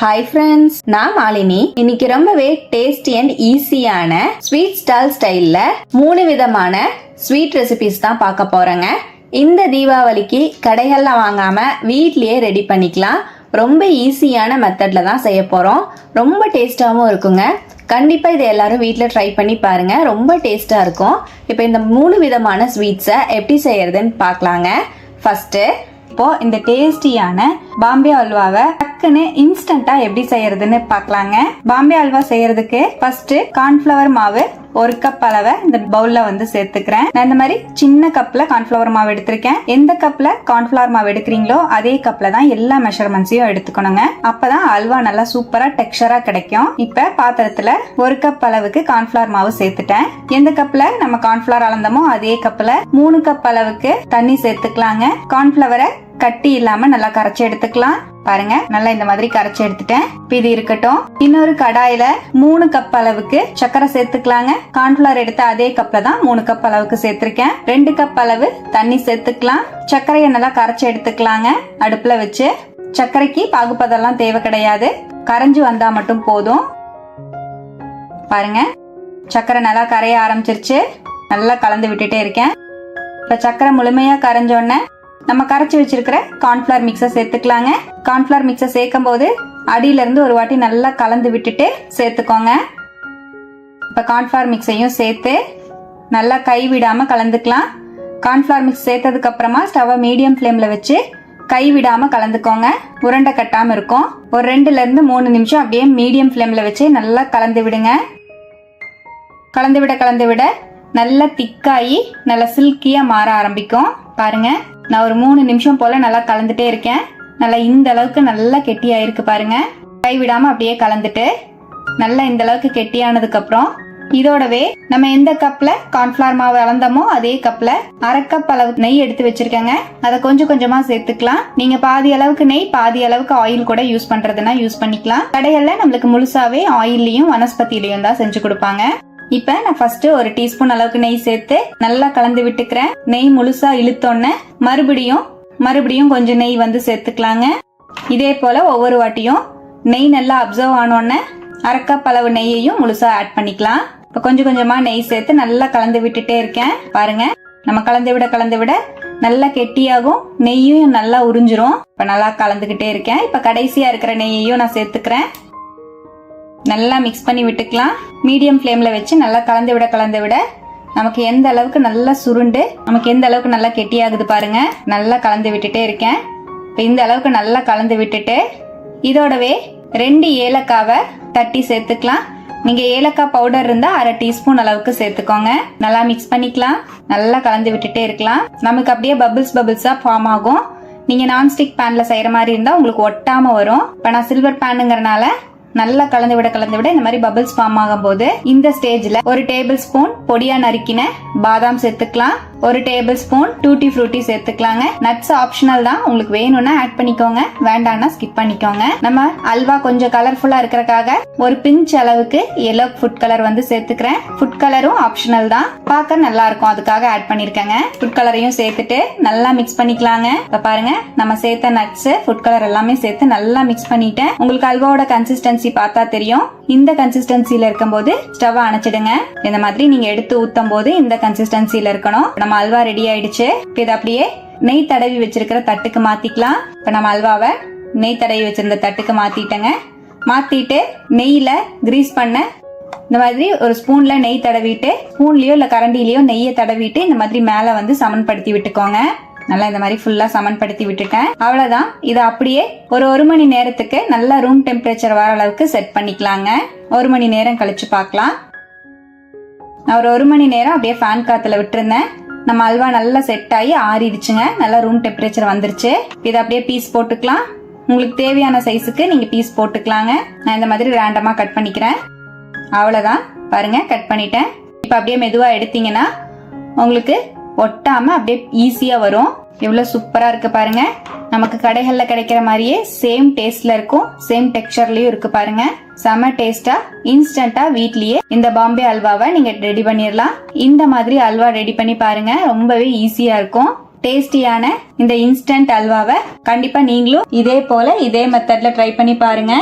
Hi friends நான் மாலினி. இன்னைக்கு ரொம்பவே டேஸ்டி அண்ட் ஈஸியான ஸ்வீட் ஸ்டால் ஸ்டைல்ல மூணு விதமான ஸ்வீட் ரெசிபிஸ் தான் பார்க்க போறேங்க. இந்த தீபாவளிக்கு கடைகள்ல வாங்காம வீட்லயே ரெடி பண்ணிக்கலாம். ரொம்ப ஈஸியான மெத்தட்ல தான் செய்ய போறோம். ரொம்ப டேஸ்டாகவும் இருக்குங்க. கண்டிப்பாக இதை எல்லாரும் வீட்டில் ட்ரை பண்ணி பாருங்க. ரொம்ப டேஸ்ட்டாக இருக்கும். இப்போ இந்த மூணு விதமான ஸ்வீட்ஸை எப்படி செய்யறதுன்னு பார்க்கலாங்க. ஃபர்ஸ்ட்டு இப்போ இந்த டேஸ்டியான பாம்பே அல்வாவை டக்குன்னு இன்ஸ்டன்டா எப்படி செய்யறதுன்னு பார்க்கலாங்க. பாம்பே அல்வா செய்யறதுக்கு ஃபர்ஸ்ட் கார்ன்ஃபிளவர் மாவு ஒரு கப் அளவை இந்த பவுல்ல வந்து சேர்த்துக்கிறேன். நான் இந்த மாதிரி சின்ன கப்ல கார்ன்ஃபிளவர் மாவு எடுத்திருக்கேன். எந்த கப்ல கார்ன்ஃபிளவர் மாவு எடுக்கிறீங்களோ அதே கப்ல தான் எல்லா மெஷர்மெண்ட்ஸையும் எடுத்துக்கணுங்க. அப்பதான் அல்வா நல்லா சூப்பரா டெக்ஸ்டரா கிடைக்கும். இப்ப பாத்திரத்துல ஒரு கப் அளவுக்கு கார்ன்ஃபிளவர் மாவு சேர்த்துட்டேன். எந்த கப்ல நம்ம கார்ன்ஃபிளவர் அளந்தோமோ அதே கப்ல மூணு கப் அளவுக்கு தண்ணி சேர்த்துக்கலாங்க. கார்ன்ஃபிளவரை கட்டி இல்லாம நல்லா கரைச்சி எடுத்துக்கலாம். பாருங்க நல்லா இந்த மாதிரி கரைச்சி எடுத்துட்டேன். இப்ப இது இருக்கட்டும். இன்னொரு கடாயில மூணு கப் அளவுக்கு சர்க்கரை சேர்த்துக்கலாங்க. கார்ன்ஃபிளவர் எடுத்த அதே கப்ல தான் மூணு கப் அளவுக்கு சேர்த்திருக்கேன். ரெண்டு கப் அளவு தண்ணி சேர்த்துக்கலாம். சர்க்கரையை நல்லா கரைச்சி எடுத்துக்கலாங்க. அடுப்புல வச்சு சர்க்கரைக்கு பாகுப்பதெல்லாம் தேவை கிடையாது. கரைஞ்சு வந்தா மட்டும் போதும். பாருங்க சர்க்கரை நல்லா கரைய ஆரம்பிச்சிருச்சு. நல்லா கலந்து விட்டுட்டே இருக்கேன். இப்ப சர்க்கரை முழுமையா கரைஞ்சோடனே நம்ம கரைச்சி வச்சிருக்கிற கார்ன்ஃபிளவர் மிக்ஸை சேர்த்துக்கலாங்க. கார்ன்ஃபிளவர் மிக்ஸை சேர்க்கும் போது அடியில இருந்து ஒரு வாட்டி நல்லா கலந்து விட்டுட்டு சேர்த்துக்கோங்க. இப்போ கார்ன்ஃபிளவர் மிக்ஸையும் சேர்த்து நல்லா கை விடாம கலந்துக்கலாம். கார்ன்ஃபிளவர் மிக்ஸ் சேர்த்ததுக்கு அப்புறமா ஸ்டவ்வை மீடியம் ஃப்ளேம்ல வச்சு கை விடாம கலந்துக்கோங்க. உருண்டை கட்டாம இருக்கும். ஒரு ரெண்டுல இருந்து மூணு நிமிஷம் அப்படியே மீடியம் ஃப்ளேம்ல வச்சு நல்லா கலந்து விடுங்க. கலந்து விட கலந்து விட நல்லா திக்காயி நல்லா சில்கியா மாற ஆரம்பிக்கும். பாருங்க. நான் ஒரு மூணு நிமிஷம் போல நல்லா கலந்துட்டே இருக்கேன். நல்லா இந்த அளவுக்கு நல்லா கெட்டியாயிருக்கு பாருங்க. கை விடாம அப்படியே கலந்துட்டு நல்லா இந்த அளவுக்கு கெட்டியானதுக்கு அப்புறம் இதோடவே நம்ம எந்த கப்ல கார்ன்ஃபிளவர் மாவு அளந்தோமோ அதே கப்ல அரை கப் அளவுக்கு நெய் எடுத்து வச்சிருக்கேங்க. அதை கொஞ்சம் கொஞ்சமா சேர்த்துக்கலாம். நீங்க பாதி அளவுக்கு நெய் பாதி அளவுக்கு ஆயில் கூட யூஸ் பண்றதுன்னா யூஸ் பண்ணிக்கலாம். கடைகள்ல நம்மளுக்கு முழுசாவே ஆயில்லையும் வனஸ்பதியிலையும் தான் செஞ்சு கொடுப்பாங்க. இப்ப நான் ஃபர்ஸ்ட் ஒரு டீஸ்பூன் அளவுக்கு நெய் சேர்த்து நல்லா கலந்து விட்டுக்கிறேன். நெய் முழுசா இழுத்தோன்னே மறுபடியும் மறுபடியும் கொஞ்சம் நெய் வந்து சேர்த்துக்கலாங்க. இதே போல ஒவ்வொரு வாட்டியும் நெய் நல்லா அப்சர்வ் ஆனோடனே அரைக்கப் அளவு நெய்யையும் முழுசா ஆட் பண்ணிக்கலாம். இப்ப கொஞ்சம் கொஞ்சமா நெய் சேர்த்து நல்லா கலந்து விட்டுட்டே இருக்கேன். பாருங்க நம்ம கலந்து விட கலந்து விட நல்லா கெட்டியாகும். நெய்யும் நல்லா உறிஞ்சிரும். இப்ப நல்லா கலந்துகிட்டே இருக்கேன். இப்ப கடைசியா இருக்கிற நெய்யையும் நான் சேர்த்துக்கிறேன். நல்லா மிக்ஸ் பண்ணி விட்டுக்கலாம். மீடியம் ஃப்ளேமில் வச்சு நல்லா கலந்து விட கலந்து விட. நமக்கு எந்த அளவுக்கு நல்லா சுருண்டு நமக்கு எந்த அளவுக்கு நல்லா கெட்டியாகுது பாருங்க. நல்லா கலந்து விட்டுட்டே இருக்கேன். இப்போ இந்த அளவுக்கு நல்லா கலந்து விட்டுட்டு இதோடவே ரெண்டு ஏலக்காவை தட்டி சேர்த்துக்கலாம். நீங்க ஏலக்காய் பவுடர் இருந்தா அரை டீஸ்பூன் அளவுக்கு சேர்த்துக்கோங்க. நல்லா மிக்ஸ் பண்ணிக்கலாம். நல்லா கலந்து விட்டுட்டே இருக்கலாம். நமக்கு அப்படியே பபிள்ஸ் பபிள்ஸா ஃபார்ம் ஆகும். நீங்க நான்ஸ்டிக் பேன்ல செய்யற மாதிரி இருந்தா உங்களுக்கு ஒட்டாம வரும். இப்ப நான் சில்வர் பேனுங்கிறனால நல்லா கலந்து விட கலந்து விட இந்த மாதிரி பபிள்ஸ் ஃபார்ம் ஆகும் போது இந்த ஸ்டேஜ்ல ஒரு டேபிள் ஸ்பூன் பொடியா நறுக்கின பாதாம் சேர்த்துக்கலாம். ஒரு டேபிள் ஸ்பூன் டூட்டி ஃப்ரூட்டி சேர்த்துக்கலாங்க. நட்ஸ் ஆப்ஷனல் தான். உங்களுக்கு வேணும்னா ஆட் பண்ணிக்கோங்க. வேண்டாம்னா ஸ்கிப் பண்ணிக்கோங்க. நம்ம அல்வா கொஞ்சம் கலர்ஃபுல்லா இருக்கிறக்காக ஒரு பிஞ்ச் அளவுக்கு எல்லோ ஃபுட் கலர் வந்து சேர்த்துக்கிறேன். ஃபுட் கலரும் ஆப்ஷனல் தான். பார்க்க நல்லா இருக்கும். அதுக்காக ஆட் பண்ணிருக்கேங்க. ஃபுட் கலரையும் சேர்த்துட்டு நல்லா மிக்ஸ் பண்ணிக்கலாங்க. இப்ப பாருங்க. நம்ம சேர்த்த நட்ஸ் ஃபுட் கலர் எல்லாமே சேர்த்து நல்லா மிக்ஸ் பண்ணிட்டேன். உங்களுக்கு அல்வாவோட கன்சிஸ்டன்சி பார்த்தா தெரியும். இந்த கன்சிஸ்டன்சில இருக்கும்போது ஸ்டவ் அணைச்சிடுங்க. இந்த மாதிரி நீங்க எடுத்து ஊத்தும் போது இந்த கன்சிஸ்டன்சில இருக்கணும். நம்ம அல்வா ரெடி ஆயிடுச்சு. இப்ப இதை அப்படியே நெய் தடவி வச்சிருக்கிற தட்டுக்கு மாத்திக்கலாம். இப்ப நம்ம அல்வாவை நெய் தடவி வச்சிருந்த தட்டுக்கு மாத்திட்டேங்க. மாத்திட்டு நெய்ல கிரீஸ் பண்ண இந்த மாதிரி ஒரு ஸ்பூன்ல நெய் தடவிட்டு ஸ்பூன்லயோ இல்ல கரண்டிலயோ நெய்யை தடவிட்டு இந்த மாதிரி மேல வந்து சமன்படுத்தி விட்டுக்கோங்க. நல்லா இந்த மாதிரி ஃபுல்லா சமன்படுத்தி விட்டுட்டேன். அவ்வளவுதான். இதை அப்படியே ஒரு ஒரு மணி நேரத்துக்கு நல்லா ரூம் டெம்பரேச்சர் வர அளவுக்கு செட் பண்ணிக்கலாங்க. ஒரு மணி நேரம் கழிச்சு பார்க்கலாம். நான் ஒரு ஒரு மணி நேரம் அப்படியே ஃபேன் காத்துல விட்டுருந்தேன். நம்ம அல்வா நல்லா செட் ஆகி ஆறிடுச்சுங்க. நல்லா ரூம் டெம்பரேச்சர் வந்துருச்சு. இதை அப்படியே பீஸ் போட்டுக்கலாம். உங்களுக்கு தேவையான சைஸுக்கு நீங்கள் பீஸ் போட்டுக்கலாங்க. நான் இந்த மாதிரி ரேண்டமாக கட் பண்ணிக்கிறேன். அவ்வளோதான் பாருங்க கட் பண்ணிட்டேன். இப்போ அப்படியே மெதுவாக எடுத்தீங்கன்னா உங்களுக்கு ஒட்டாமல் அப்படியே ஈஸியாக வரும். எவ்வளோ சூப்பராக இருக்குது பாருங்கள் நமக்கு கடைகளில் கிடைக்கிற மாதிரியே சேம் டேஸ்ட்ல இருக்கும். சேம் டெக்ஸ்சர்லயும் இருக்கு பாருங்க. செம டேஸ்டா இன்ஸ்டன்டா வீட்லயே இந்த பாம்பே அல்வாவை நீங்க ரெடி பண்ணிடலாம் இந்த மாதிரி அல்வா ரெடி பண்ணி பாருங்க. ரொம்பவே ஈஸியா இருக்கும். டேஸ்டியான இந்த இன்ஸ்டன்ட் அல்வாவை கண்டிப்பா நீங்களும் இதே போல இதே மெத்தட்ல ட்ரை பண்ணி பாருங்க.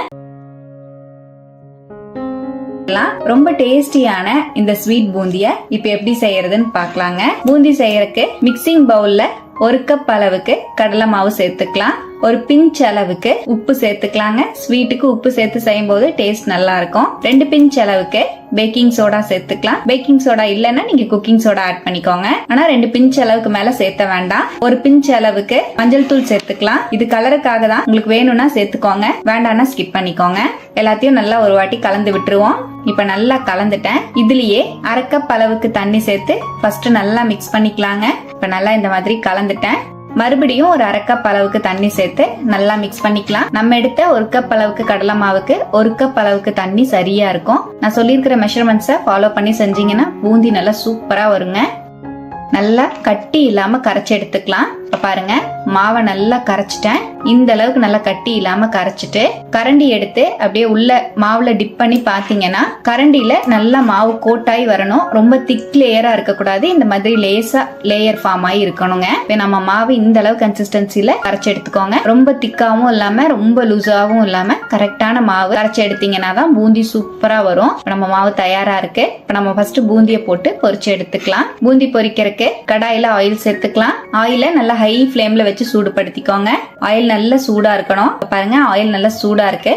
ரொம்ப டேஸ்டியான இந்த ஸ்வீட் பூந்திய இப்ப எப்படி செய்யறதுன்னு பார்க்கலாங்க. பூந்தி செய்யறதுக்கு மிக்சிங் பவுல்ல ஒரு கப் அளவுக்கு கடலை மாவு சேர்த்துக்கலாம். ஒரு பிஞ்ச் அளவுக்கு உப்பு சேர்த்துக்கலாங்க. ஸ்வீட்டுக்கு உப்பு சேர்த்து செய்யும் போது டேஸ்ட் நல்லா இருக்கும் ரெண்டு பிஞ்ச் அளவுக்கு பேக்கிங் சோடா சேர்த்துக்கலாம். பேக்கிங் சோடா இல்லைன்னா நீங்க குக்கிங் சோடா ஆட் பண்ணிக்கோங்க. ஆனா ரெண்டு பிஞ்ச் அளவுக்கு மேல சேர்த்த வேண்டாம். ஒரு பிஞ்ச் அளவுக்கு மஞ்சள் தூள் சேர்த்துக்கலாம். இது கலருக்காக தான் உங்களுக்கு வேணும்னா சேர்த்துக்கோங்க. வேண்டாம்னா ஸ்கிப் பண்ணிக்கோங்க. எல்லாத்தையும் நல்லா ஒரு வாட்டி கலந்து விட்டுருவோம். இப்ப நல்லா கலந்துட்டேன். இதுலயே அரை கப் அளவுக்கு தண்ணி சேர்த்து ஃபர்ஸ்ட் நல்லா மிக்ஸ் பண்ணிக்கலாங்க. இப்போ நல்லா இந்த மாதிரி கலந்துட்டேன். மறுபடியும் ஒரு அரை கப் அளவுக்கு தண்ணி சேர்த்து நல்லா மிக்ஸ் பண்ணிக்கலாம். நம்ம எடுத்த ஒரு கப் அளவுக்கு கடலை மாவுக்கு ஒரு கப் அளவுக்கு தண்ணி சரியா இருக்கும். நான் சொல்லியிருக்கிற மெஷர்மெண்ட்ஸை ஃபாலோ பண்ணி செஞ்சீங்கன்னா பூந்தி நல்லா சூப்பரா வருங்க. நல்லா கட்டி இல்லாம கரைச்சி எடுத்துக்கலாம். இப்ப பாருங்க மாவை நல்லா கரைச்சிட்டேன். இந்த அளவுக்கு நல்லா கட்டி இல்லாம கரைச்சிட்டு கரண்டி எடுத்து அப்படியே உள்ள மாவுல டிப் பண்ணி பாத்தீங்கன்னா கரண்டியில நல்லா மாவு கோட்டாய் வரணும். ரொம்ப திக் லேயரா இருக்கக்கூடாது. இந்த மாதிரி லேசா லேயர் ஃபார்ம் ஆகி இருக்கணுங்க. இப்போ நம்ம மாவு இந்த அளவு கன்சிஸ்டன்சில கரைச்சி எடுத்துக்கோங்க. ரொம்ப திக்காவும் இல்லாம ரொம்ப லூஸாவும் இல்லாம கரெக்டான மாவு கரைச்சி எடுத்தீங்கன்னா தான் பூந்தி சூப்பரா வரும். நம்ம மாவு தயாரா இருக்கு. இப்ப நம்ம ஃபர்ஸ்ட் பூந்தியை போட்டு பொரிச்சு எடுத்துக்கலாம். பூந்தி இருக்கு. கடாயில ஆயில் சேர்த்துக்கலாம். ஆயில நல்லா ஹை ஃபிளேம்ல வச்சு சூடுபடுத்திக்கோங்க. ஆயில் நல்லா சூடா இருக்கணும். பாருங்க ஆயில் நல்லா சூடா இருக்கு.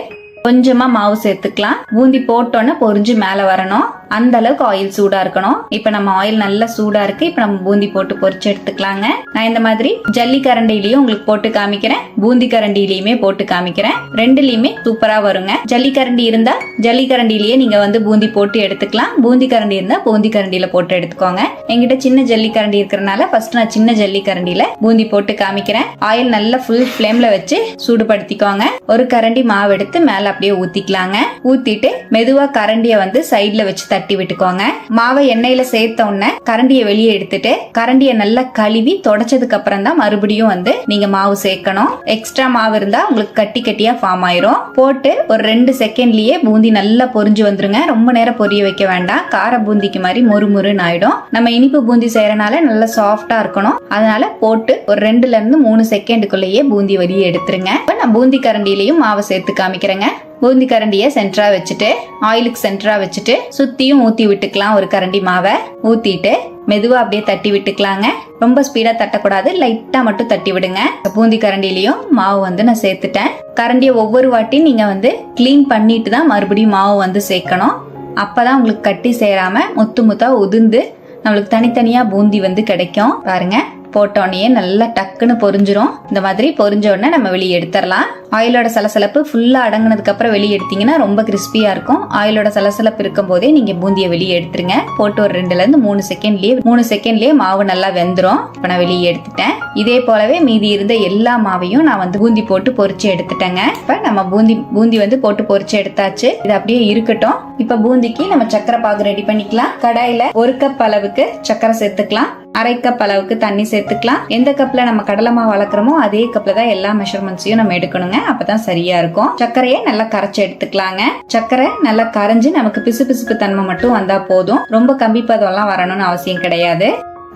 கொஞ்சமா மாவு சேர்த்துக்கலாம். பூந்தி போட்டோன்னே பொரிஞ்சு மேல வரணும். அந்த அளவுக்கு ஆயில் சூடா இருக்கணும். இப்ப நம்ம ஆயில் நல்லா சூடா இருக்கு. இப்ப நம்ம பூந்தி போட்டு பொறிச்சு எடுத்துக்கலாங்க. நான் இந்த மாதிரி ஜல்லி கரண்டிலையும் உங்களுக்கு போட்டு காமிக்கிறேன். பூந்தி கரண்டிலையுமே போட்டு காமிக்கிறேன். ரெண்டுலயுமே சூப்பரா வருங்க. ஜல்லி கரண்டி இருந்தா ஜல்லி கரண்டிலேயே நீங்க வந்து பூந்தி போட்டு எடுத்துக்கலாம். பூந்தி கரண்டி இருந்தா பூந்தி கரண்டியில போட்டு எடுத்துக்கோங்க. எங்கிட்ட சின்ன ஜல்லி கரண்டி இருக்கிறனால ஃபர்ஸ்ட் நான் சின்ன ஜல்லி கரண்டியில பூந்தி போட்டு காமிக்கிறேன். ஆயில் நல்லா ஃபுல் ஃபிளேம்ல வச்சு சூடுபடுத்திக்கோங்க. ஒரு கரண்டி மாவு எடுத்து மேல அப்படியே ஊத்திக்கலாங்க. ஊத்திட்டு மெதுவா கரண்டிய வந்து சைட்ல வச்சு தட்டி விட்டுக்கோங்க. மாவை எண்ணெயில சேர்த்த உடனே கரண்டியை வெளியே எடுத்துட்டு கரண்டியை நல்லா கழுவி தொடச்சதுக்கு அப்புறம் தான் மறுபடியும் வந்து நீங்க மாவு சேர்க்கணும். எக்ஸ்ட்ரா மாவு இருந்தா உங்களுக்கு கட்டி கட்டியா ஃபார்ம் ஆயிரும். போட்டு ஒரு ரெண்டு செகண்ட்லயே பூந்தி நல்லா பொரிஞ்சு வந்துருங்க. ரொம்ப நேரம் பொரிய வைக்க வேண்டாம். கார பூந்திக்கு மாதிரி மொறுமொறுன்னு ஆயிடும். நம்ம இனிப்பு பூந்தி செய்யறனால நல்லா சாஃப்டா இருக்கணும். அதனால போட்டு ஒரு ரெண்டுல இருந்து மூணு செகண்டுக்குள்ளேயே பூந்தி வெளியே எடுத்துருங்க. இப்போ நான் பூந்தி கரண்டிலையும் மாவை சேர்த்து காமிக்கிறேங்க. பூந்தி கரண்டியை சென்டரா வச்சுட்டு ஆயிலுக்கு சென்டரா வச்சுட்டு சுத்தியும் ஊத்தி விட்டுக்கலாம் ஒரு கரண்டி மாவை. ஊத்திட்டு மெதுவா அப்படியே தட்டி விட்டுக்கலாங்க. ரொம்ப ஸ்பீடா தட்டக்கூடாது லைட்டா மட்டும் தட்டி விடுங்க. பூந்தி கரண்டிலையும் மாவு வந்து நான் சேர்த்துட்டேன். கரண்டியை ஒவ்வொரு வாட்டியும் நீங்க வந்து க்ளீன் பண்ணிட்டு தான் மறுபடியும் மாவு வந்து சேர்க்கணும். அப்பதான் உங்களுக்கு கட்டி சேராம முத்து முத்தா உதிர்ந்து நம்மளுக்கு தனித்தனியா பூந்தி வந்து கிடைக்கும். பாருங்க. போட்டோடனே நல்லா டக்குன்னு பொரிஞ்சிரும். இந்த மாதிரி பொரிஞ்ச உடனே நம்ம வெளியே எடுத்துடலாம். ஆயிலோட சலசலப்பு ஃபுல்லா அடங்கினதுக்கு அப்புறம் வெளியே எடுத்தீங்கன்னா ரொம்ப கிறிஸ்பியா இருக்கும். ஆயிலோட சலசலப்பு இருக்கும் போதே நீங்க பூந்தியை வெளியே எடுத்துருங்க. போட்டு ஒரு ரெண்டுல இருந்து மூணு செகண்ட்லயே மூணு செகண்ட்லயே மாவு நல்லா வெந்துடும் இப்ப நான் வெளியே எடுத்துட்டேன். இதே போலவே மீதி இருந்த எல்லா மாவையும் நான் வந்து பூந்தி போட்டு பொறிச்சு எடுத்துட்டேங்க. இப்ப நம்ம பூந்தி பூந்தி வந்து போட்டு பொறிச்சு எடுத்தாச்சு. இது அப்படியே இருக்கட்டும். இப்ப பூந்திக்கு நம்ம சக்கரை பாகு ரெடி பண்ணிக்கலாம். கடாயில ஒரு கப் அளவுக்கு சக்கரை சேர்த்துக்கலாம். அரை கப் அளவுக்கு தண்ணி சேர்த்துக்கலாம். எந்த கப்ல நம்ம கடலை மாவு வளர்க்குறோமோ அதே கப்ல தான் எல்லா மெஷர்மெண்ட்ஸையும் நம்ம எடுக்கணுங்க. அப்பதான் சரியா இருக்கும். சர்க்கரையை நல்லா கரைச்சு எடுத்துக்கலாங்க. சர்க்கரை நல்லா கரைஞ்சு நமக்கு பிசு பிசுப்பு தன்மை மட்டும் வந்தா போதும். ரொம்ப கம்பி பதம்லாம் வரணும்னு அவசியம் கிடையாது.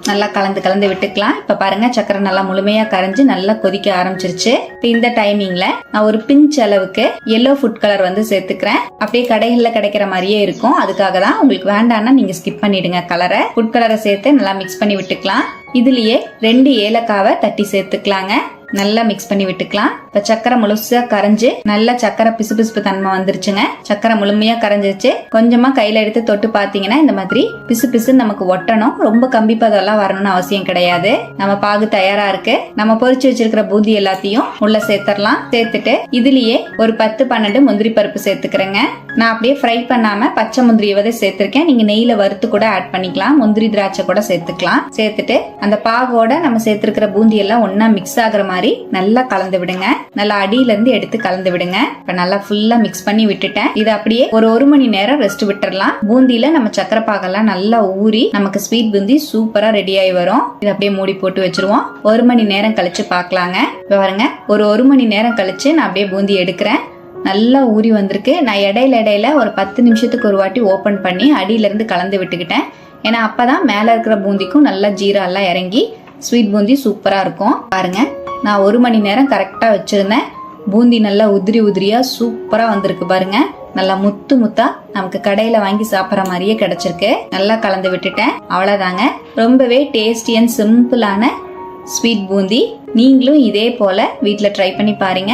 நல்லா கலந்து கலந்து விட்டுக்கலாம். இப்ப பாருங்க சக்கரை நல்லா முழுமையா கரைஞ்சு நல்லா கொதிக்க ஆரம்பிச்சிருச்சு. இப்ப இந்த டைமிங்ல நான் ஒரு பிஞ்ச் அளவுக்கு எல்லோ ஃபுட் கலர் வந்து சேர்த்துக்கிறேன். அப்படியே கடைகள்ல கிடைக்கிற மாதிரியே இருக்கும். அதுக்காக தான் உங்களுக்கு வேண்டாம்னா நீங்க ஸ்கிப் பண்ணிடுங்க கலரை ஃபுட் கலரை சேர்த்து நல்லா மிக்ஸ் பண்ணி விட்டுக்கலாம். இதுலயே ரெண்டு ஏலக்காவை தட்டி சேர்த்துக்கலாங்க. நல்லா மிக்ஸ் பண்ணி விட்டுக்கலாம். இப்ப சக்கரை முழுசா கரைஞ்சு நல்லா சக்கரை பிசு பிசுப்பு தன்மை வந்துருச்சுங்க. சக்கரை முழுமையா கரைஞ்சிருச்சு. கொஞ்சமா கையில எடுத்து தொட்டு பாத்தீங்கன்னா இந்த மாதிரி பிசு பிசு நமக்கு ஒட்டணும். ரொம்ப கம்பி பதம்லாம் வரணும்னு அவசியம் கிடையாது. நம்ம பாகு தயாரா இருக்கு. நம்ம பொறிச்சு வச்சிருக்கிற பூந்தி எல்லாத்தையும் உள்ள சேர்த்துடலாம் சேர்த்துட்டு இதுலயே ஒரு பத்து பன்னெண்டு முந்திரி பருப்பு சேர்த்துக்கிறேங்க. நான் அப்படியே ஃப்ரை பண்ணாம பச்சை முந்திரியை வந்து சேர்த்திருக்கேன். நீங்க நெய்ல வறுத்து கூட ஆட் பண்ணிக்கலாம். முந்திரி திராட்சை கூட சேர்த்துக்கலாம். சேர்த்துட்டு அந்த பாகோட நம்ம சேர்த்திருக்கிற பூந்தி எல்லாம் ஒன்னா மிக்ஸ் ஆகுற மாதிரி நல்லா கலந்து விடுங்க. நல்லா அடியில இருந்து எடுத்து கலந்து விடுங்க. இப்ப நல்லா ஃபுல்லா மிக்ஸ் பண்ணி விட்டுட்டேன். இது அப்படியே ஒரு ஒரு மணி நேரம் ரெஸ்ட் விட்டுறலாம். பூந்தியில் நம்ம சக்கரை பாகெல்லாம் நல்லா ஊறி நமக்கு ஸ்வீட் பூந்தி சூப்பரா ரெடி ஆகி வரும். இது அப்படியே மூடி போட்டு வச்சிருவோம். ஒரு மணி நேரம் கழிச்சு பார்க்கலாங்க இப்ப பாருங்க. ஒரு ஒரு மணி நேரம் கழிச்சு நான் அப்படியே பூந்தி எடுக்கிறேன். நல்லா ஊறி வந்திருக்கு. நான் இடையில இடையில ஒரு பத்து நிமிஷத்துக்கு ஒரு வாட்டி ஓப்பன் பண்ணி அடியில இருந்து கலந்து விட்டுக்கிட்டேன். ஏன்னா அப்பதான் மேல இருக்கிற பூந்திக்கும் நல்லா ஜீரா எல்லாம் இறங்கி ஸ்வீட் பூந்தி சூப்பரா இருக்கும். பாருங்க. நான் ஒரு மணி நேரம் கரெக்டாக வச்சுருந்தேன். பூந்தி நல்லா உதிரி உதிரியாக சூப்பராக வந்திருக்கு பாருங்க. நல்லா முத்து முத்தா நமக்கு கடையில வாங்கி சாப்பிட்ற மாதிரியே கிடைச்சிருக்கு. நல்லா கலந்து விட்டுட்டேன். அவ்வளோதாங்க ரொம்பவே டேஸ்டி அண்ட் சிம்பிளான ஸ்வீட் பூந்தி. நீங்களும் இதே போல வீட்டில் ட்ரை பண்ணி பாருங்க.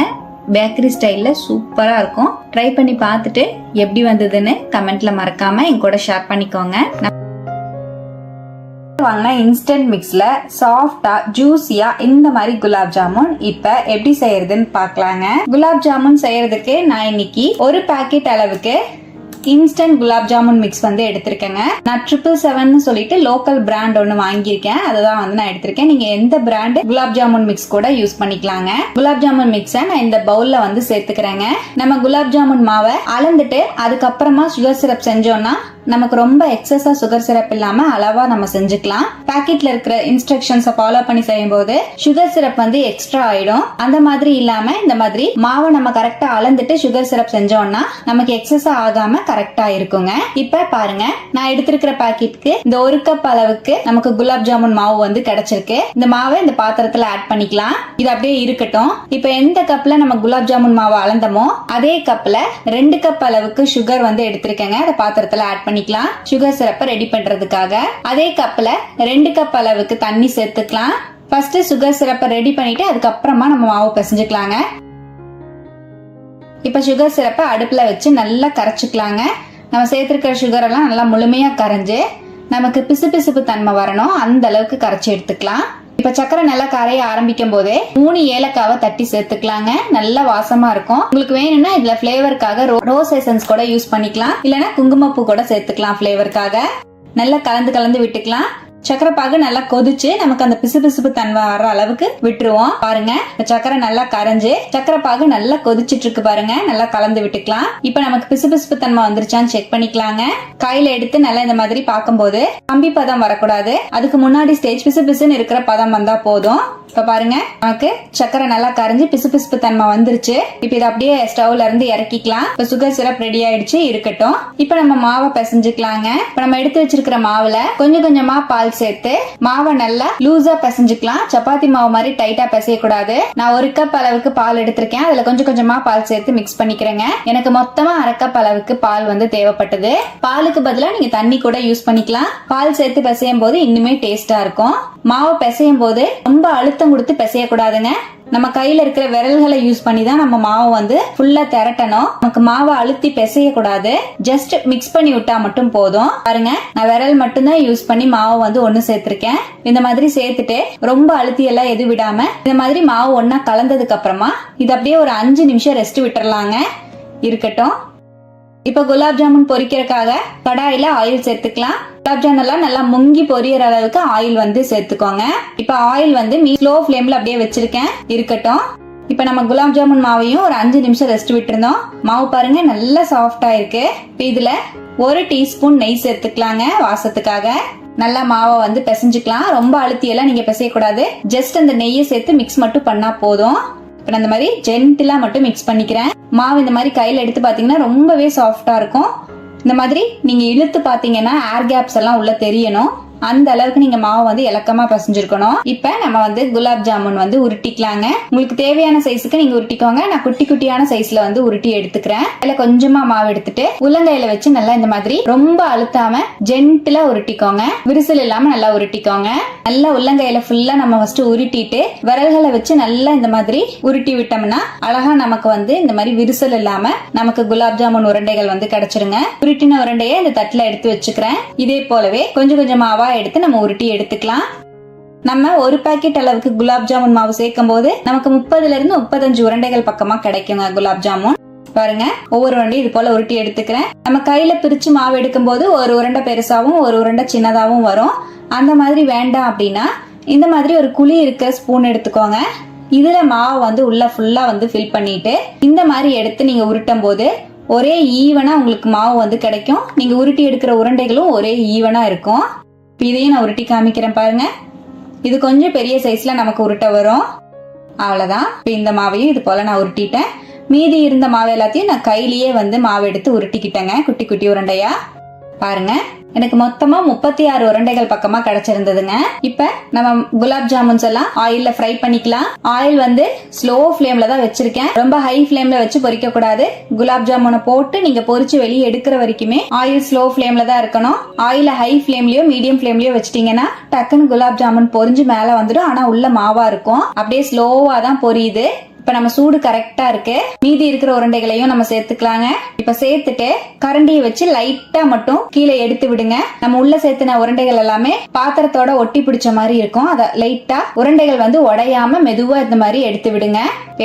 பேக்கரி ஸ்டைலில் சூப்பராக இருக்கும். ட்ரை பண்ணி பார்த்துட்டு எப்படி வந்ததுன்னு கமெண்ட்ல மறக்காம என் கூட ஷேர் பண்ணிக்கோங்க. வாங்கின இன்ஸ்டன்ட் மிக்ஸில் சாஃப்டாக ஜூஸியாக இந்த மாதிரி குலாப் ஜாமுன். இப்போ எப்படி செய்யறதுன்னு பார்க்கலாங்க. குலாப் ஜாமுன் செய்யறதுக்கு நான் இன்னைக்கு ஒரு பேக்கெட் அளவுக்கு இன்ஸ்டன்ட் குலாப் ஜாமுன் மிக்ஸ் வந்து எடுத்திருக்கேங்க. நான் ட்ரிபிள் செவன் சொல்லிட்டு லோக்கல் பிராண்ட் ஒன்று வாங்கியிருக்கேன். அதுதான் வந்து நான் எடுத்திருக்கேன். நீங்க எந்த பிராண்ட் குலாப் ஜாமுன் மிக்ஸ் கூட யூஸ் பண்ணிக்கலாங்க. குலாப் ஜாமுன் மிக்ஸை நான் இந்த பவுல்ல வந்து சேர்த்துக்கிறேங்க. நம்ம குலாப் ஜாமுன் மாவை அளந்துட்டு அதுக்கப்புறமா சுகர் சிரப் செஞ்சோம்னா நமக்கு ரொம்ப எக்ஸஸா சுகர் சிரப் இல்லாம அளவா நம்ம செஞ்சுக்கலாம். பாக்கெட்ல இருக்கிற இன்ஸ்ட்ரக்ஷன்ஸை ஃபாலோ பண்ணி செய்யும் போது சுகர் சிரப் வந்து எக்ஸ்ட்ரா ஆயிடும். அந்த மாதிரி இல்லாம இந்த மாதிரி மாவை நம்ம கரெக்டா அளந்துட்டு சுகர் சிரப் செஞ்சோம்னா நமக்கு எக்ஸஸா ஆகாம கரெக்டா இருக்குங்க. இப்ப பாருங்க நான் எடுத்திருக்கிற பாக்கெட்டுக்கு இந்த ஒரு கப் அளவுக்கு நமக்கு குலாப் ஜாமுன் மாவு வந்து கிடைச்சிருக்கு. இந்த மாவை இந்த பாத்திரத்துல ஆட் பண்ணிக்கலாம். இது அப்படியே இருக்கட்டும். இப்ப எந்த கப்ல நம்ம குலாப் ஜாமுன் மாவு அளந்தமோ அதே கப்ல ரெண்டு கப் அளவுக்கு சுகர் வந்து எடுத்திருக்கேங்க. அந்த பாத்திரத்துல ஆட் பண்ணிக்கலாம். சுகர் சிரப்பை ரெடி பண்றதுக்காக. அதே கப்ல ரெண்டு கப் அளவுக்கு தண்ணி சேர்த்துக்கலாம். ஃபர்ஸ்ட் சுகர் சிரப்பை ரெடி பண்ணிட்டு அதுக்கப்புறமா நம்ம மாவு பிசைஞ்சுக்கலாங்க. இப்போ சுகர் சிரப்பை அடுப்பில் வச்சு நல்லா கரைச்சிக்கலாங்க. நம்ம சேர்த்துருக்கிற சுகர் எல்லாம் நல்லா முழுமையாக கரைஞ்சு நமக்கு பிசு பிசுப்பு தன்மை வரணும். அந்த அளவுக்கு கரைச்சி எடுத்துக்கலாம். இப்ப சக்கரை நல்லா கரைய ஆரம்பிக்கும் போதே மூணு ஏலக்காவை தட்டி சேர்த்துக்கலாங்க. நல்ல வாசமா இருக்கும். உங்களுக்கு வேணும்னா இதுல பிளேவருக்காக ரோஸ் எசன்ஸ் கூட யூஸ் பண்ணிக்கலாம். இல்லைன்னா குங்குமப்பூ கூட சேர்த்துக்கலாம் பிளேவருக்காக நல்லா கலந்து கலந்து விட்டுக்கலாம். சக்கரை பாகு நல்லா கொதிச்சு நமக்கு அந்த பிசுபிசுப்பு தன்மை வர அளவுக்கு விட்டுருவோம். பாருங்க சக்கரை நல்லா கரைஞ்சு சக்கரை பாகு நல்லா கொதிச்சிட்டு இருக்கு பாருங்க. நல்லா கலந்து விட்டுக்கலாம். இப்ப நமக்கு பிசுபிசுப்பு தன்மை வந்துருச்சான்னு செக் பண்ணிக்கலாங்க. கையில எடுத்து நல்லா இந்த மாதிரி பார்க்கும்போது கம்பி பதம் வரக்கூடாது. அதுக்கு முன்னாடி ஸ்டேஜ் பிசு பிசுன்னு இருக்கிற பதம் வந்தா போதும். இப்ப பாருங்க நமக்கு சக்கரை நல்லா கரைஞ்சு பிசு பிசுப்பு தன்மை வந்துருச்சு. இப்ப இதை அப்படியே ஸ்டவ்ல இருந்து இறக்கிக்கலாம். இப்ப சுகர் சிரப் ரெடி ஆயிடுச்சு இருக்கட்டும். இப்ப நம்ம மாவை பிசைஞ்சுக்கலாங்க. இப்ப நம்ம எடுத்து வச்சிருக்கிற மாவுல கொஞ்சம் கொஞ்சமா பால் சேர்த்து மாவை நல்லா லூசா பிசைஞ்சுக்கலாம். சப்பாத்தி மாவு மாதிரி டைட்டா பிசையக்கூடாது. நான் ஒரு கப் அளவுக்கு பால் எடுத்திருக்கேன். அதுல கொஞ்சம் கொஞ்சமா பால் சேர்த்து மிக்ஸ் பண்ணிக்கிறேங்க. எனக்கு மொத்தமா அரை கப் அளவுக்கு பால் வந்து தேவைப்பட்டது. பாலுக்கு பதிலா நீங்க தண்ணி கூட யூஸ் பண்ணிக்கலாம். பால் சேர்த்து பிசையும் போது இன்னுமே டேஸ்டா இருக்கும். மாவு பிசையும் போது ரொம்ப அழுத்தம் கொடுத்து பிசைய கூடாதுங்க நம்ம கையில இருக்கிற விரல்களை யூஸ் பண்ணி தான் நம்ம மாவை வந்து ஃபுல்லா திரட்டணும். நமக்கு மாவை அழுத்தி பிசைய கூடாது. ஜஸ்ட் மிக்ஸ் பண்ணி விட்டா மட்டும் போதும். பாருங்க நான் விரல் மட்டும்தான் யூஸ் பண்ணி மாவை வந்து ஒண்ணு சேர்த்திருக்கேன். இந்த மாதிரி சேர்த்துட்டு ரொம்ப அழுத்தி எல்லாம் எது விடாம இந்த மாதிரி மாவு ஒன்னா கலந்ததுக்கு அப்புறமா இது அப்படியே ஒரு அஞ்சு நிமிஷம் ரெஸ்ட் விட்டுறலாங்க. இருக்கட்டும். இப்ப குலாப் ஜாமுன் பொரிக்கிறதுக்காக கடாயில ஆயில் சேர்த்துக்கலாம். குலாப் எல்லாம் நல்லா முங்கி பொரியற அளவுக்கு ஆயில் வந்து சேர்த்துக்கோங்க. இப்ப ஆயில் வந்து மீ ஸ்லோ ஃப்ளேமில் அப்படியே வச்சிருக்கேன். இருக்கட்டும். இப்ப நம்ம குலாப் ஜாமுன் மாவையும் ஒரு அஞ்சு நிமிஷம் ரெஸ்ட் விட்டுருந்தோம். மாவு பாருங்க நல்லா சாஃப்டா இருக்கு. இப்ப இதுல ஒரு டீஸ்பூன் நெய் சேர்த்துக்கலாங்க வாசத்துக்காக. நல்லா மாவை வந்து பிசைஞ்சுக்கலாம். ரொம்ப அழுத்தியெல்லாம் நீங்க பிசையக்கூடாது. ஜஸ்ட் அந்த நெய்யை சேர்த்து மிக்ஸ் மட்டும் பண்ணா போதும். இப்போ நான் இந்த மாதிரி ஜென்டிலா மட்டும் மிக்ஸ் பண்ணிக்கிறேன். மாவு இந்த மாதிரி கையில் எடுத்து பார்த்தீங்கன்னா ரொம்பவே சாஃப்டா இருக்கும். இந்த மாதிரி நீங்கள் இழுத்து பார்த்தீங்கன்னா ஏர் கேப்ஸ் எல்லாம் உள்ளே தெரியணும். அந்த அளவுக்கு நீங்க மாவு வந்து இலக்கமா பசஞ்சிருக்கணும். இப்ப நம்ம வந்து குலாப் ஜாமுன் வந்து உருட்டிக்கலாங்க. உங்களுக்கு தேவையான சைஸுக்கு நீங்க உருட்டிக்கோங்க. நான் குட்டி குட்டியான சைஸ்ல வந்து உருட்டி எடுத்துக்கிறேன். அதுல கொஞ்சமா மாவு எடுத்துட்டு உள்ளங்கையில வச்சு நல்லா இந்த மாதிரி ரொம்ப அழுத்தாம ஜென்டிலா உருட்டிக்கோங்க. விரிசல் இல்லாம நல்லா உருட்டிக்கோங்க. நல்லா உள்ளங்கையில ஃபுல்லா நம்ம ஃபர்ஸ்ட் உருட்டிட்டு விரல்களை வச்சு நல்லா இந்த மாதிரி உருட்டி விட்டோம்னா அழகா நமக்கு வந்து இந்த மாதிரி விரிசல் இல்லாம நமக்கு குலாப் ஜாமுன் உருண்டைகள் வந்து கிடைச்சிருங்க. உருட்டின உருண்டையை இந்த தட்டுல எடுத்து வச்சுக்கிறேன். இதே போலவே கொஞ்சம் கொஞ்சமாவா எடுத்து நம்ம உருட்டி எடுத்துக்கலாம். நம்ம ஒரு பாக்கெட் அளவுக்கு குலாப் ஜாமுன் மாவு சேர்க்கும் போது நமக்கு முப்பதுல இருந்து முப்பத்தஞ்சு உருண்டைகள் பக்கமா கிடைக்குங்க குலாப் ஜாமுன். பாருங்க ஒவ்வொரு உருண்டையும் இது போல உருட்டி எடுத்துக்கிறேன். நம்ம கையில பிரிச்சு மாவு எடுக்கும் போது ஒரு உருண்டை பெருசாவும் ஒரு உருண்டை சின்னதாவும் வரும். அந்த மாதிரி வேண்டாம் அப்படின்னா இந்த மாதிரி ஒரு குழி இருக்கிற ஸ்பூன் எடுத்துக்கோங்க. இதுல மாவு வந்து உள்ள ஃபுல்லா வந்து ஃபில் பண்ணிட்டு இந்த மாதிரி எடுத்து நீங்க உருட்டும் போது ஒரே ஈவனா உங்களுக்கு மாவு வந்து கிடைக்கும். நீங்க உருட்டி எடுக்கிற உருண்டைகளும் ஒரே ஈவனா இருக்கும். இதையும் நான் உருட்டி காமிக்கிறேன் பாருங்க. இது கொஞ்சம் பெரிய சைஸ்ல நமக்கு உருட்ட வரும். அவ்வளோதான் இப்போ இந்த மாவையும் இது போல நான் உருட்டிட்டேன். மீதி இருந்த மாவு எல்லாத்தையும் நான் கையிலேயே வந்து மாவு எடுத்து உருட்டிக்கிட்டேங்க. குட்டி குட்டி உருண்டையா. பாருங்க. எனக்கு மொத்தமா முப்பத்தி ஆறு உருண்டைகள் பக்கமா கிடைச்சிருந்ததுங்க. இப்ப நம்ம குலாப் ஜாமுன்ஸ் எல்லாம் ஆயில்ல ஃப்ரை பண்ணிக்கலாம். ஆயில் வந்து ஸ்லோ ஃபிளேம்ல தான் வச்சிருக்கேன். ரொம்ப ஹை ஃபிளேம்ல வச்சு பொரிக்க கூடாது குலாப் ஜாமுனை போட்டு நீங்க பொரிச்சு வெளியே எடுக்கிற வரைக்குமே ஆயில் ஸ்லோ ஃபிளேம்ல தான் இருக்கணும். ஆயில ஹை ஃபிளேம்லயோ மீடியம் ஃபிளேம்லயோ வச்சிட்டீங்கன்னா டக்குன்னு குலாப் ஜாமுன் பொரிஞ்சு மேல வந்துடும். ஆனா உள்ள மாவா இருக்கும். அப்படியே ஸ்லோவா தான் பொரியுது. இப்ப நம்ம சூடு கரெக்டா இருக்கு. மீதி இருக்கிற உருண்டைகளையும் நம்ம சேர்த்துக்கலாங்க. இப்ப சேர்த்துட்டு கரண்டியை வச்சு லைட்டா மட்டும் கீழே எடுத்து விடுங்க. நம்ம உள்ள சேர்த்துன உருண்டைகள் எல்லாமே பாத்திரத்தோட ஒட்டி பிடிச்ச மாதிரி இருக்கும். அதை லைட்டா உருண்டைகள் வந்து உடையாம மெதுவா இந்த மாதிரி எடுத்து விடுங்க.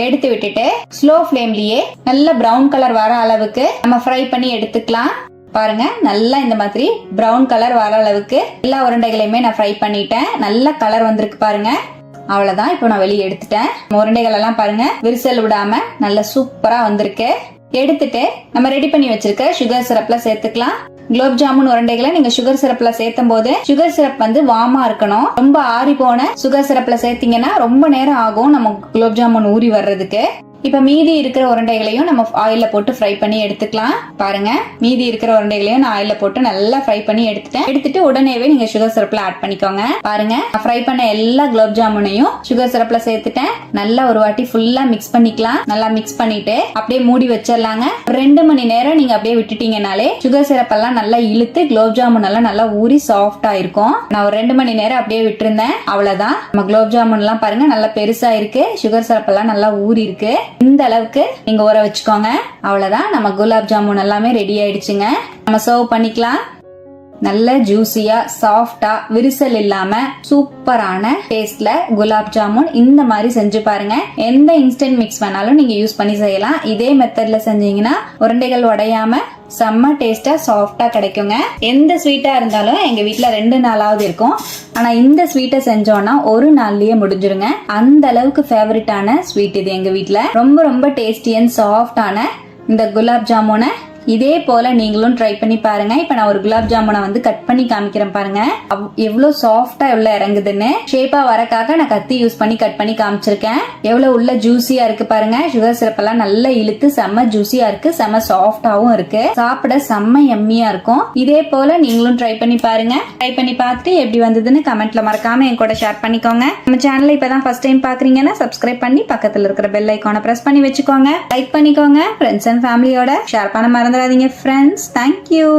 எடுத்து விட்டுட்டு ஸ்லோ ஃப்ளேம்லயே நல்ல ப்ரௌன் கலர் வர அளவுக்கு நம்ம ஃப்ரை பண்ணி எடுத்துக்கலாம். பாருங்க நல்லா இந்த மாதிரி ப்ரௌன் கலர் வர அளவுக்கு எல்லா உருண்டைகளையுமே நான் ஃப்ரை பண்ணிட்டேன். நல்ல கலர் வந்திருக்கு பாருங்க. அவ்வளவுதான். இப்போ நான் வெளியே எடுத்துட்டேன். முரண்டைகள் எல்லாம் பாருங்க. விரிசல் விடாம நல்ல சூப்பரா வந்திருக்கு. எடுத்துட்டு நம்ம ரெடி பண்ணி வச்சிருக்க சுகர் சிரப்ல சேர்த்துக்கலாம். குலோப் ஜாமுன் உருண்டைகளை நீங்க சுகர் சிரப்ல சேர்த்தும் போது சுகர் சிரப் வந்து வாமா இருக்கணும். ரொம்ப ஆறி போன சுகர் சிரப்ல சேர்த்தீங்கன்னா ரொம்ப நேரம் ஆகும் நம்ம குலோப் ஜாமுன் ஊறி வர்றதுக்கு. இப்ப மீதி இருக்கிற உருண்டைகளையும் நம்ம ஆயிலில் போட்டு ஃப்ரை பண்ணி எடுத்துக்கலாம். பாருங்க. மீதி இருக்கிற உருண்டைகளையும் நான் ஆயிலில் போட்டு நல்லா ஃப்ரை பண்ணி எடுத்துட்டேன். எடுத்துட்டு உடனேவே நீங்க சுகர் சிரப்ல ஆட் பண்ணிக்கோங்க. பாருங்க. ஃப்ரை பண்ண எல்லா குலோப் ஜாமுனையும் சுகர் சிரப்ல சேர்த்துட்டேன். நல்லா ஒரு வாட்டி ஃபுல்லா மிக்ஸ் பண்ணிக்கலாம். நல்லா மிக்ஸ் பண்ணிட்டு அப்படியே மூடி வச்சிடலாங்க. ரெண்டு மணி நேரம் நீங்க அப்படியே விட்டுட்டீங்கனாலே சுகர் சிரப் எல்லாம் நல்லா இழுத்து குலோப் ஜாமுன் எல்லாம் நல்லா ஊறி சாஃப்டா இருக்கும். நான் ஒரு ரெண்டு மணி நேரம் அப்படியே விட்டுருந்தேன். அவ்வளவுதான். நம்ம குலோப் ஜாமுன் எல்லாம் பாருங்க நல்லா பெருசா இருக்கு. சுகர் சிரப் எல்லாம் நல்லா ஊறி இருக்கு. இந்த அளவுக்கு நீங்க ஊற வச்சுக்கோங்க. அவ்வளவுதான். நம்ம குலாப் ஜாமுன் எல்லாமே ரெடி ஆயிடுச்சுங்க. நம்ம சர்வ் பண்ணிக்கலாம். நல்ல ஜூசியா சாஃப்டா விரிசல் இல்லாம சூப்பரான டேஸ்ட்ல குலாப் ஜாமுன் இந்த மாதிரி செஞ்சு பாருங்க. எந்த இன்ஸ்டன்ட் மிக்ஸ் வேணாலும் நீங்க யூஸ் பண்ணி செய்யலாம். இதே மெத்தட்ல செஞ்சீங்கன்னா உருண்டைகள் உடையாம செம்ம டேஸ்டா சாஃப்டா கிடைக்குங்க. எந்த ஸ்வீட்டா இருந்தாலும் எங்க வீட்டுல ரெண்டு நாளாவது இருக்கும். ஆனா இந்த ஸ்வீட்டை செஞ்சோம்னா ஒரு நாள்லயே முடிஞ்சிருங்க. அந்த அளவுக்கு ஃபேவரட்டான ஸ்வீட் இது எங்க வீட்டுல ரொம்ப ரொம்ப டேஸ்டி அண்ட் சாஃப்டான இந்த குலாப் ஜாமுனை இதே போல நீங்களும் ட்ரை பண்ணி பாருங்க. இப்ப நான் ஒரு குலாப் ஜாமுனை வந்து கட் பண்ணி காமிக்கிறேன் பாருங்க. அவ்- எவ்வளவு சாஃப்டா எவ்வளவு இறங்குதுன்னு. ஷேப்பா வரக்காக நான் கத்தி யூஸ் பண்ணி கட் பண்ணி காமிச்சிருக்கேன். எவ்வளவு உள்ள ஜூசியா இருக்கு பாருங்க. சுகர் சிரப் எல்லாம் நல்லா இழுத்து செம்ம ஜூசியா இருக்கு. செம்ம சாஃப்டாவும் இருக்கு. சாப்பிட செம்ம எம்மியா இருக்கும். இதே போல நீங்களும் ட்ரை பண்ணி பாருங்க. ட்ரை பண்ணி பார்த்துட்டு எப்படி வந்ததுன்னு கமெண்ட்ல மறக்காம என் கூட ஷேர் பண்ணிக்கோங்க. நம்ம சேனலை இப்பதான் ஃபர்ஸ்ட் டைம் பாக்குறீங்கன்னா சப்ஸ்கிரைப் பண்ணி பக்கத்துல இருக்கிற பெல் ஐக்கானை பிரஸ் பண்ணி வச்சுக்கோங்க. லைக் பண்ணிக்கோங்க. ஃப்ரெண்ட்ஸ் அண்ட் ஃபேமிலியோட ஷேர் பண்ண மறந்துடாதீங்க ஃப்ரெண்ட்ஸ் தேங்க்யூ